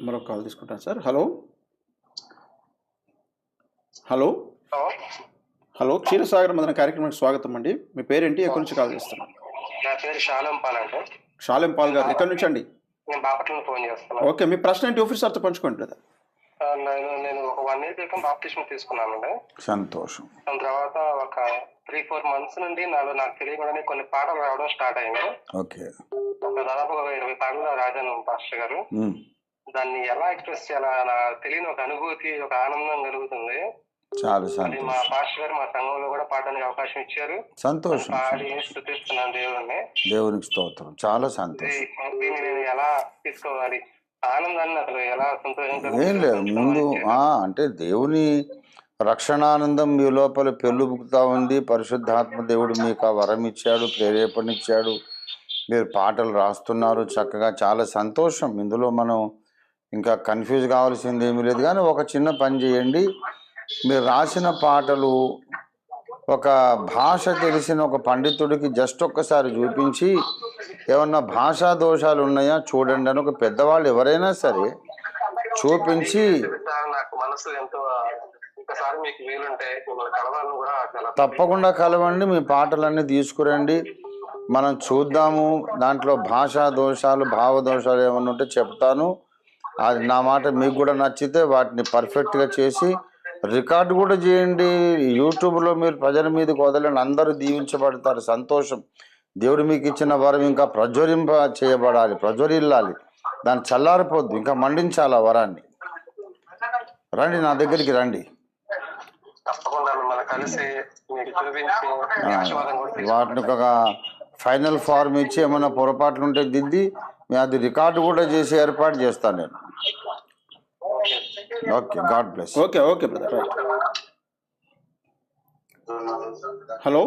మరొక కాల్ తీసుకుంటాను sir. Hello? Hello? Hello? Ksheerasagar Madana కార్యక్రమానికి స్వాగతం అండి. మీ పేరేంటి? ఎక్కడి నుంచి కాల్ చేస్తున్నారు? నా పేరు షాలం పాల్ అండి. షాలెం పాల్ గారు ఎక్కడి నుంచి అండి? నేను బాపట్ల ఫోన్ చేస్తున్నాను ఓకే మీ ప్రశ్న ఏంటి? ఆఫీస్ సార్తో పంచుకోండి లేదా? ఆ, నేను నేను ఒక వన్ ఇయర్ క్రితం బాప్టిషన్ తీసుకున్నానండి. సంతోషం. దాని తర్వాత ఒక త్రీ ఫోర్ మంత్స్ నుండి నాలో నాకు తెలియకుండానే కొన్ని పాటలు రావడం స్టార్ట్ అయింది ఓకే. ఒక దాదాపు ఒక ఇరవై పాటలు రాశాను పాస్టర్ గారు. ఉమ్. దాన్ని ఎలా ఎక్స్ప్రెస్ చేయాలా? తెలియని ఒక అనుభూతి ఒక ఆనందం కలుగుతుంది. చాలా సంతోషం మా పాస్టర్ గారు మా సంఘంలో కూడా పాడడానికి అవకాశం ఇచ్చారు. సంతోషం పాడి స్థుతిస్తున్నాను దేవుడిని దేవునికి స్తోత్రం. చాలా సంతోషం. దీన్ని నేను ఎలా తీసుకోవాలి? ఆనందాన్ని అసలు ఎలా సంతోషం ఏం లేదు. ముందు అంటే దేవుని రక్షణానందం మీ లోపల పెళ్ళుబుకుతా ఉంది. పరిశుద్ధాత్మ దేవుడు మీకు ఆ వరం ఇచ్చాడు ప్రేరేపణ ఇచ్చాడు. మీరు పాటలు రాస్తున్నారు చక్కగా. చాలా సంతోషం. ఇందులో మనం ఇంకా కన్ఫ్యూజ్ కావాల్సింది ఏమీ లేదు కానీ ఒక చిన్న పని చేయండి. మీరు రాసిన పాటలు ఒక భాష తెలిసిన ఒక పండితుడికి జస్ట్ ఒక్కసారి చూపించి ఏమన్నా భాషా దోషాలు ఉన్నాయా చూడండి అని ఒక పెద్దవాళ్ళు ఎవరైనా సరే చూపించి తప్పకుండా కలవండి మీ పాటలన్నీ తీసుకురండి. మనం చూద్దాము దాంట్లో భాషా దోషాలు భావ దోషాలు ఏమన్నా ఉంటే చెప్తాను. అది నా మాట మీకు కూడా నచ్చితే వాటిని పర్ఫెక్ట్గా చేసి రికార్డు కూడా చేయండి. యూట్యూబ్లో మీరు ప్రజల మీదకి వదలండి. అందరూ దీవించబడతారు. సంతోషం. దేవుడు మీకు ఇచ్చిన వరం ఇంకా ప్రజ్వరింప చేయబడాలి. ప్రజ్వరిల్లాలి దాన్ని చల్లారిపోద్దు. ఇంకా మండించాలి ఆ వరాన్ని. రండి నా దగ్గరికి రండి. వాటిని ఒక ఫైనల్ ఫార్మ్ ఇచ్చి ఏమైనా పొరపాట్లు ఉంటే దిద్ది అది రికార్డు కూడా చేసి ఏర్పాటు చేస్తాను నేను. Okay god bless okay okay brother. Right hello